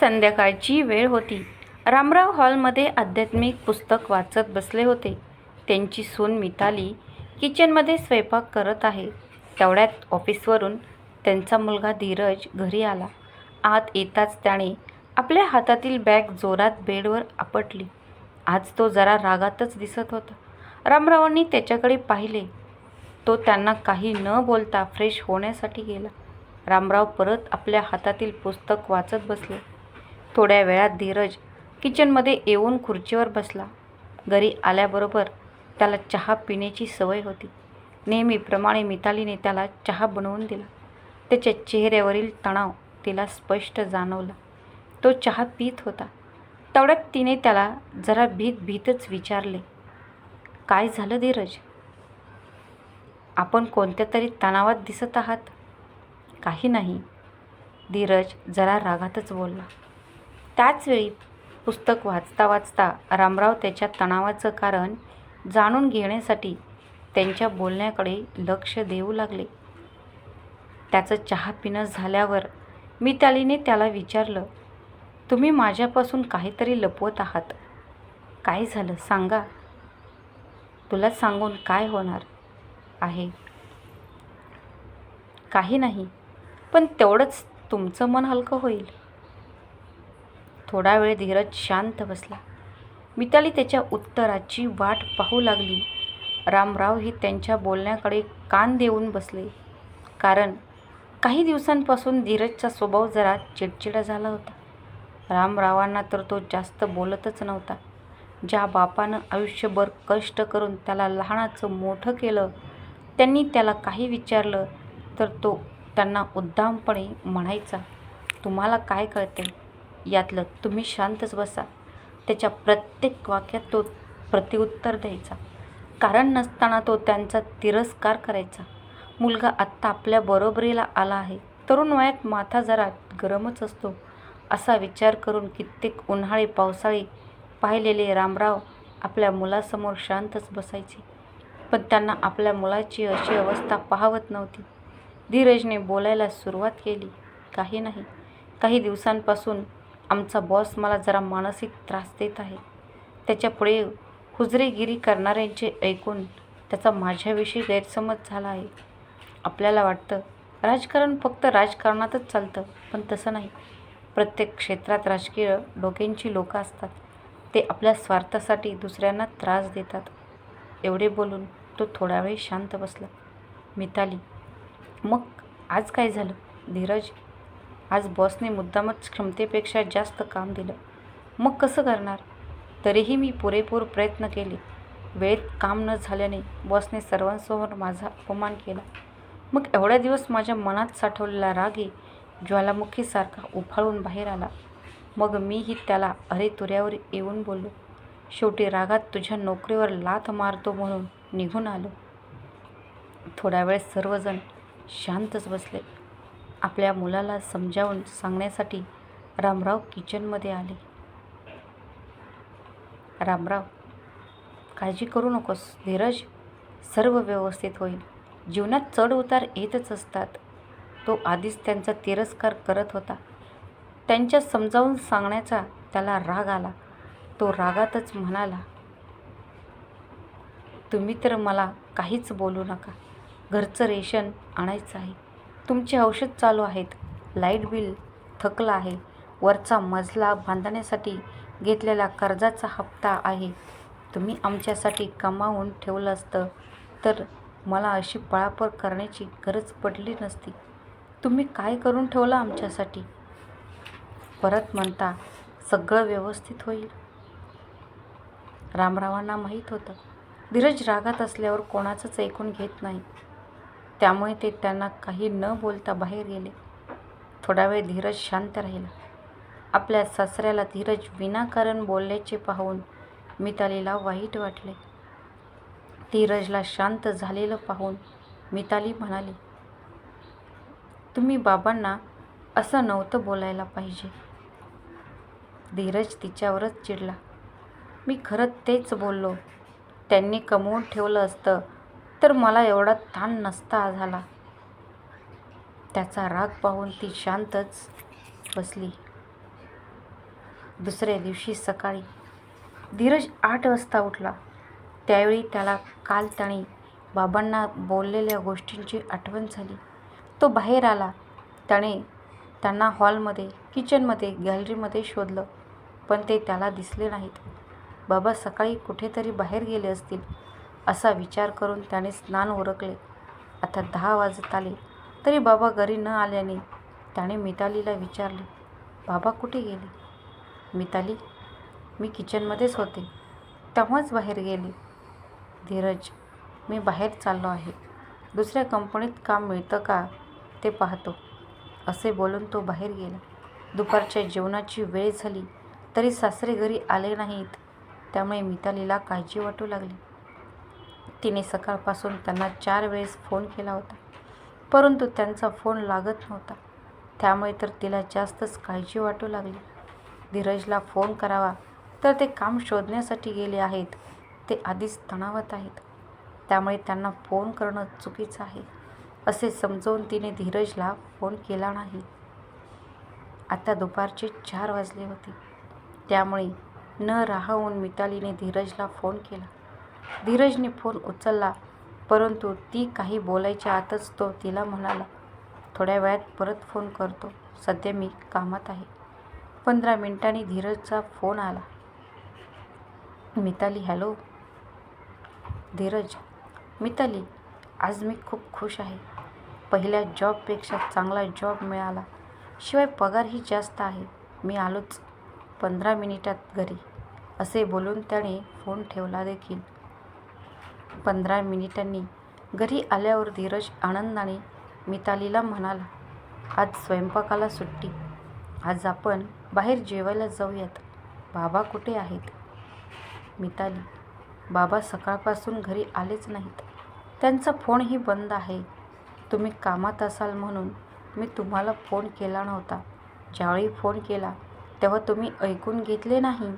संध्याकाळची वेळ होती. रामराव हॉलमध्ये आध्यात्मिक पुस्तक वाचत बसले होते. त्यांची सून मिताली किचनमध्ये स्वयंपाक करत आहे. तेवढ्यात ऑफिसवरून त्यांचा मुलगा धीरज घरी आला. आत येताच त्याने आपल्या हातातील बॅग जोरात बेडवर आपटली. आज तो जरा रागातच दिसत होता. रामरावांनी त्याच्याकडे पाहिले. तो त्यांना काही न बोलता फ्रेश होण्यासाठी गेला. रामराव परत आपल्या हातातील पुस्तक वाचत बसले. थोड्या वेळात धीरज किचनमध्ये येऊन खुर्चीवर बसला. घरी आल्याबरोबर त्याला चहा पिण्याची सवय होती. नेहमीप्रमाणे मितालीने त्याला चहा बनवून दिला. त्याच्या चेहऱ्यावरील तणाव तिला स्पष्ट जाणवला. तो चहा पित होता. तेवढ्यात तिने त्याला जरा भीत भीतच विचारले काय झालं धीरज? आपण कोणत्या तरी तणावात दिसत आहात? काही नाही. धीरज जरा रागातच बोलला. त्याचवेळी पुस्तक वाचता वाचता रामराव त्याच्या तणावाचं कारण जाणून घेण्यासाठी त्यांच्या बोलण्याकडे लक्ष देऊ लागले. त्याचं चहा पिणं झाल्यावर मितालीने त्याला विचारलं तुम्ही माझ्यापासून काहीतरी लपवत आहात. काय झालं? सांगा. तुला सांगून काय होणार आहे? काही नाही. पण तेवढंच तुमचं मन हलकं होईल. थोडा वेळ धीरज शांत बसला. मिताली त्याच्या उत्तराची वाट पाहू लागली. रामराव हे त्यांच्या बोलण्याकडे कान देऊन बसले. कारण काही दिवसांपासून धीरजचा स्वभाव जरा चिडचिडा झाला होता. रामरावांना तर तो जास्त बोलतच नव्हता. ज्या बापानं आयुष्यभर कष्ट करून त्याला लहानाचं मोठं केलं त्यांनी त्याला काही विचारलं तर तो त्यांना उद्दामपणे म्हणायचा तुम्हाला काय कळते यातलं तुम्ही शांतच बसा. त्याच्या प्रत्येक वाक्यात तो प्रतिउत्तर द्यायचा. कारण नसताना तो त्यांचा तिरस्कार करायचा. मुलगा आत्ता आपल्या बरोबरीला आला आहे. तरुण वयात माथा जरा गरमच असतो. असा विचार करून कित्येक उन्हाळे पावसाळे पाहिलेले रामराव आपल्या मुलासमोर शांतच बसायचे. पण त्यांना आपल्या मुलाची अशी अवस्था पाहवत नव्हती. धीरजने बोलायला सुरुवात केली. काही नाही. काही दिवसांपासून आमचा बॉस मला जरा मानसिक त्रास देत आहे. त्याच्यापुढे हुजरेगिरी करणाऱ्यांचे ऐकून त्याचा माझ्याविषयी गैरसमज झाला आहे. आपल्याला वाटतं राजकारण फक्त राजकारणातच चालतं पण तसं नाही. प्रत्येक क्षेत्रात राजकीय डोक्यांची लोकं असतात. ते आपल्या स्वार्थासाठी दुसऱ्यांना त्रास देतात. एवढे बोलून तो थोडा वेळ शांत बसला. मिताली मग आज काय झालं? धीरज आज बॉसने मुद्दामच क्षमतेपेक्षा जास्त काम दिलं. मग कसं करणार? तरीही मी पुरेपूर प्रयत्न केले. वेळेत काम न झाल्याने बॉसने सर्वांसमोर माझा अपमान केला. मग एवढ्या दिवस माझ्या मनात साठवलेला रागे ज्वालामुखीसारखा उफाळून बाहेर आला. मग मीही त्याला अरे तुऱ्यावर येऊन बोललो. शेवटी रागात तुझ्या नोकरीवर लाथ मारतो म्हणून निघून आलो. थोडा वेळ सर्वजण शांतच बसले. आपल्या मुलाला समजावून सांगण्यासाठी रामराव किचनमध्ये आले. रामराव काळजी करू नकोस धीरज. सर्व व्यवस्थित होईल. जीवनात चढ उतार येतच असतात. तो आधीच त्यांचा तिरस्कार करत होता. त्यांच्या समजावून सांगण्याचा त्याला राग आला. तो रागातच म्हणाला तुम्ही तर मला काहीच बोलू नका. घरचं रेशन आणायचं आहे. तुमचे औषध चालू आहेत. लाइट बिल थकलं आहे. वरचा मजला बांधण्यासाठी घेतलेला कर्जाचा हप्ता आहे. तुम्ही आमच्यासाठी कमावून ठेवलं असतं. तर मला अशी पळापळ करण्याची गरज पडली नसती. तुम्ही काय करून ठेवलं आमच्यासाठी? परत म्हणता सगळं व्यवस्थित होईल. रामरावांना माहीत होतं. धीरज रागात असल्यावर कोणाचंच ऐकून घेत नाही. त्यामुळे ते त्यांना काही न बोलता बाहेर गेले. थोडा वेळ धीरज शांत राहिला. आपल्या सासऱ्याला धीरज विनाकारण बोलल्याचे पाहून मितालीला वाईट वाटले. धीरजला शांत झालेलं पाहून मिताली म्हणाली तुम्ही बाबांना असं नव्हतं बोलायला पाहिजे. धीरज तिच्यावरच चिडला. मी खरंच तेच बोललो. त्यांनी कमवून ठेवलं असतं तर मला एवढा ताण नसता झाला. त्याचा राग पाहून ती शांतच बसली. दुसऱ्या दिवशी सकाळी धीरज आठ वाजता उठला. त्यावेळी त्याला काल त्याने बाबांना बोललेल्या गोष्टींची आठवण झाली. तो बाहेर आला. त्याने त्यांना हॉलमध्ये किचनमध्ये गॅलरीमध्ये शोधलं पण ते त्याला दिसले नाहीत. बाबा सकाळी कुठेतरी बाहेर गेले असतील. असा विचार करून त्याने स्नान उरकले. आता दहा वाजत आले. तरी बाबा घरी न आल्याने त्याने मितालीला विचारले बाबा कुठे गेले? मिताली मी किचनमध्येच होते. तेव्हाच बाहेर गेले. धीरज मी बाहेर चाललो आहे. दुसऱ्या कंपनीत काम मिळतं का ते पाहतो. असे बोलून तो बाहेर गेला. दुपारच्या जेवणाची वेळ झाली. तरी सासरे घरी आले नाहीत. त्यामुळे मितालीला काळजी वाटू लागली. तिने सकाळपासून त्यांना चार वेळेस फोन केला होता. परंतु त्यांचा फोन लागत नव्हता. त्यामुळे तर तिला जास्तच काळजी वाटू लागली. धीरजला फोन करावा. तर ते काम शोधण्यासाठी गेले आहेत. ते आधीच तणावात आहेत. त्यामुळे त्यांना फोन करणं चुकीचं आहे असे समजवून तिने धीरजला फोन केला नाही. आता दुपारचे चार वाजले होते. त्यामुळे न राहून मितालीने धीरजला फोन केला. धीरजने फोन उचलला परंतु ती काही बोलायच्या आतच तो तिला म्हणाला थोड्या वेळात परत फोन करतो. सध्या मी कामात आहे. पंधरा मिनिटांनी धीरजचा फोन आला. मिताली हॅलो. धीरज. मिताली आज मी खूप खुश आहे. पहिल्या जॉबपेक्षा चांगला जॉब मिळाला. शिवाय पगारही जास्त आहे. मी आलोच. पंधरा मिनिटात घरी. असे बोलून त्याने फोन ठेवला देखील. पंधरा मिनिटांनी घरी आल्यावर धीरज आनंदाने मितालीला म्हणाला आज स्वयंपाकाला सुट्टी. आज आपण बाहेर जेवायला जाऊयात. बाबा कुठे आहेत? मिताली बाबा सकाळपासून घरी आलेच नाहीत. त्यांचा फोनही बंद आहे. तुम्ही कामात असाल म्हणून मी तुम्हाला फोन केला नव्हता. ज्यावेळी फोन केला तेव्हा तुम्ही ऐकून घेतले नाही.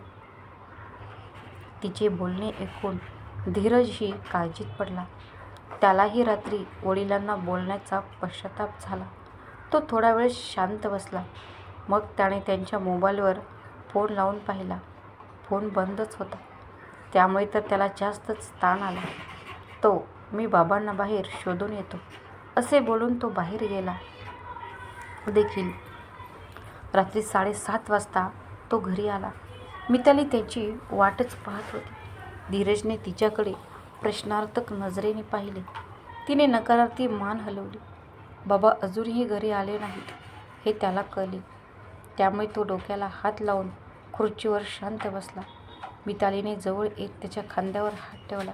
तिचे बोलणे ऐकून धीरजही काळजीत पडला. त्यालाही रात्री वडिलांना बोलण्याचा पश्चाताप झाला. तो थोडा वेळ शांत बसला. मग त्याने त्यांच्या मोबाईलवर फोन लावून पाहिला. फोन बंदच होता. त्यामुळे तर त्याला जास्तच ताण आला. तो मी बाबांना बाहेर शोधून येतो. असे बोलून तो बाहेर गेला. देखील रात्री साडेसात वाजता तो घरी आला. मिताली त्याची वाटच पाहत होती. धीरजने तिच्याकडे प्रश्नार्थक नजरेने पाहिले. तिने नकारार्थी मान हलवली. बाबा अजूनही घरी आले नाहीत हे त्याला कळले. त्यामुळे तो डोक्याला हात लावून खुर्चीवर शांत बसला. मितालीने जवळ एक त्याच्या खांद्यावर हात ठेवला.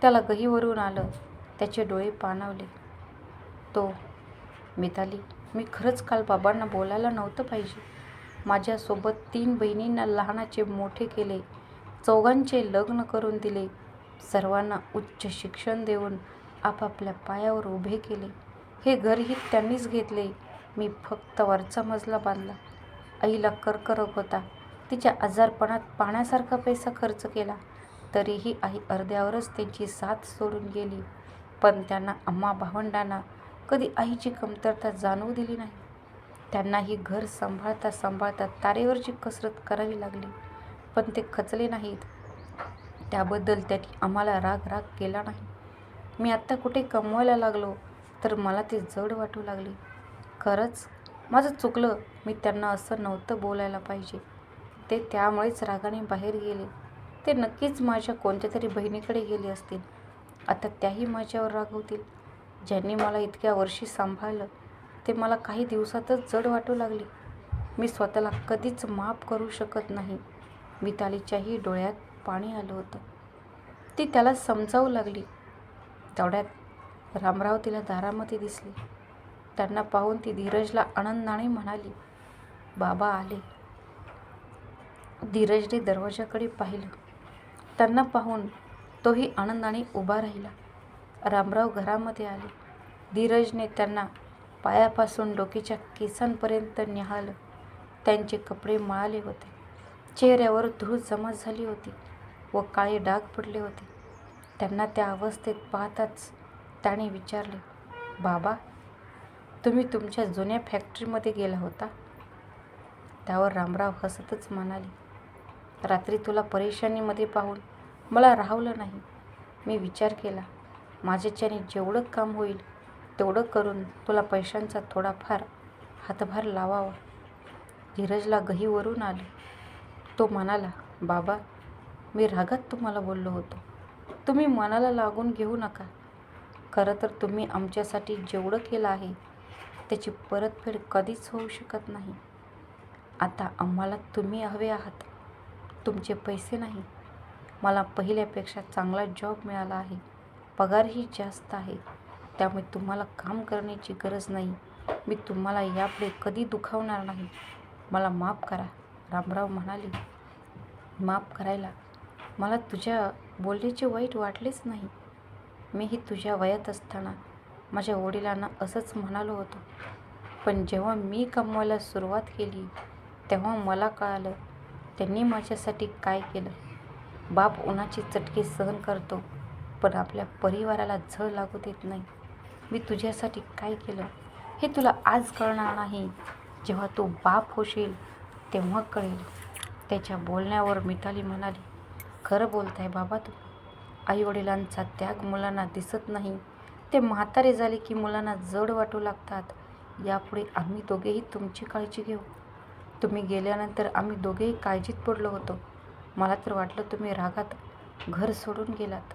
त्याला गहीवरून आलं. त्याचे डोळे पाणावले. तो मिताली मी खरंच काल बाबांना बोलायला नव्हतं पाहिजे. माझ्यासोबत तीन बहिणींना लहानाचे मोठे केले. चौघांचे लग्न करून दिले. सर्वांना उच्च शिक्षण देऊन आपापल्या पायावर उभे केले. हे घरही त्यांनीच घेतले. मी फक्त वरचा मजला बांधला. आईला कर्करोग होता. तिच्या आजारपणात पाण्यासारखा पैसा खर्च केला. तरीही आई अर्ध्यावरच त्यांची साथ सोडून गेली. पण त्यांना आम्हा भावंडांना कधी आईची कमतरता जाणवू दिली नाही. त्यांनाही घर सांभाळता सांभाळता तारेवरची कसरत करावी लागली. पण ते खचले नाहीत. त्याबद्दल त्यांनी आम्हाला राग राग केला नाही. मी आत्ता कुठे कमवायला लागलो तर मला ते जड वाटू लागले. खरंच माझं चुकलं मी त्यांना असं नव्हतं बोलायला पाहिजे. ते त्यामुळेच रागाने बाहेर गेले. ते नक्कीच माझ्या कोणत्या तरी बहिणीकडे गेले असतील. आता त्याही माझ्यावर रागवतील ज्यांनी मला इतक्या वर्षी सांभाळलं ते मला काही दिवसातच जड वाटू लागले. मी स्वतःला कधीच माफ करू शकत नाही. मितालीच्याही डोळ्यात पाणी आलं होतं. ती त्याला समजावू लागली. तेवढ्यात रामराव तिला दारामध्ये दिसले. त्यांना पाहून ती धीरजला आनंदाने म्हणाली बाबा आले. धीरजने दरवाजाकडे पाहिलं. त्यांना पाहून तोही आनंदाने उभा राहिला. रामराव घरामध्ये आले. धीरजने त्यांना पायापासून डोकीच्या केसांपर्यंत निहाळलं त्यांचे कपडे मळाले होते. चेहऱ्यावर धूळ जमा झाली होती व काळे डाग पडले होते. त्यांना त्या अवस्थेत पाहताच त्याने विचारले बाबा तुम्ही तुमच्या जुन्या फॅक्टरीमध्ये गेला होता? त्यावर रामराव हसतच म्हणाले रात्री तुला परेशानीमध्ये पाहून मला राहवलं नाही. मी विचार केला माझ्याच्याने जेवढं काम होईल तेवढं करून तुला पैशांचा थोडाफार हातभार लावावा. धीरजला गहीवरून आले. तो म्हणाला बाबा मी रागात तुम्हाला बोललो होतो. तुम्ही मनाला लागून घेऊ नका. खरं तर तुम्ही आमच्यासाठी जेवढं केलं आहे त्याची परतफेड कधीच होऊ शकत नाही. आता आम्हाला तुम्ही हवे आहात. तुमचे पैसे नाही. मला पहिल्यापेक्षा चांगला जॉब मिळाला आहे. पगारही जास्त आहे. त्यामुळे तुम्हाला काम करण्याची गरज नाही. मी तुम्हाला यापुढे कधी दुखावणार नाही. मला माफ करा. रामराव म्हणाले माफ करायला मला तुझ्या बोलण्याचे वाईट वाटलेच नाही. मीही तुझ्या वयात असताना माझ्या वडिलांना असंच म्हणालो होतो. पण जेव्हा मी कमवायला सुरुवात केली तेव्हा मला कळालं त्यांनी माझ्यासाठी काय केलं. बाप उन्हाची चटके सहन करतो पण आपल्या परिवाराला झळ लागू देत नाही. मी तुझ्यासाठी काय केलं हे तुला आज कळणार नाही. जेव्हा तू बाप होशील तेव्हा कळेल. त्याच्या बोलण्यावर मिताली म्हणाली खरं बोलताय बाबा तू. आईवडिलांचा त्याग मुलांना दिसत नाही. ते म्हातारे झाले की मुलांना जड वाटू लागतात. यापुढे आम्ही दोघेही तुमची काळजी घेऊ. तुम्ही गेल्यानंतर आम्ही दोघेही काळजीत पडलो होतो. मला तर वाटलं तुम्ही रागात घर सोडून गेलात.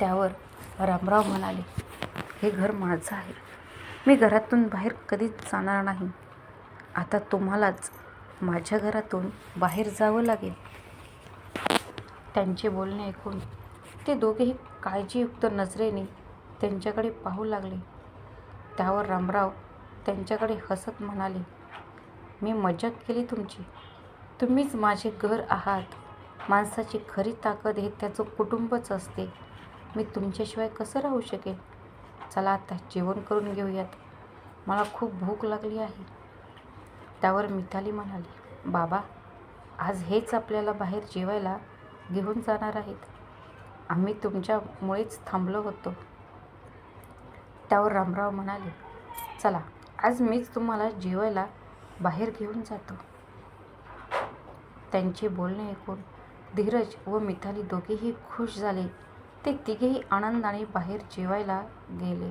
त्यावर रामराव म्हणाले हे घर माझं आहे. मी घरातून बाहेर कधीच जाणार नाही. आता तुम्हालाच माझ्या घरातून बाहेर जावं लागेल. त्यांचे बोलणे ऐकून ते दोघेही काळजीयुक्त नजरेने त्यांच्याकडे पाहू लागले. त्यावर रामराव त्यांच्याकडे हसत म्हणाले मी मजाक केली तुमची. तुम्हीच माझे घर आहात. माणसाची खरी ताकद हे त्याचं कुटुंबच असते. मी तुमच्याशिवाय कसं राहू शकेल चला आता जेवण करून घेऊयात. मला खूप भूक लागली आहे. त्यावर मिताली म्हणाली बाबा आज हेच आपल्याला बाहेर जेवायला घेऊन जाणार आहेत. आम्ही तुमच्यामुळेच थांबलो होतो. त्यावर रामराव म्हणाले चला आज मीच तुम्हाला जेवायला बाहेर घेऊन जातो. त्यांचे बोलणे ऐकून धीरज व मिताली दोघेही खुश झाले. ते तिघेही आनंदाने बाहेर जेवायला गेले.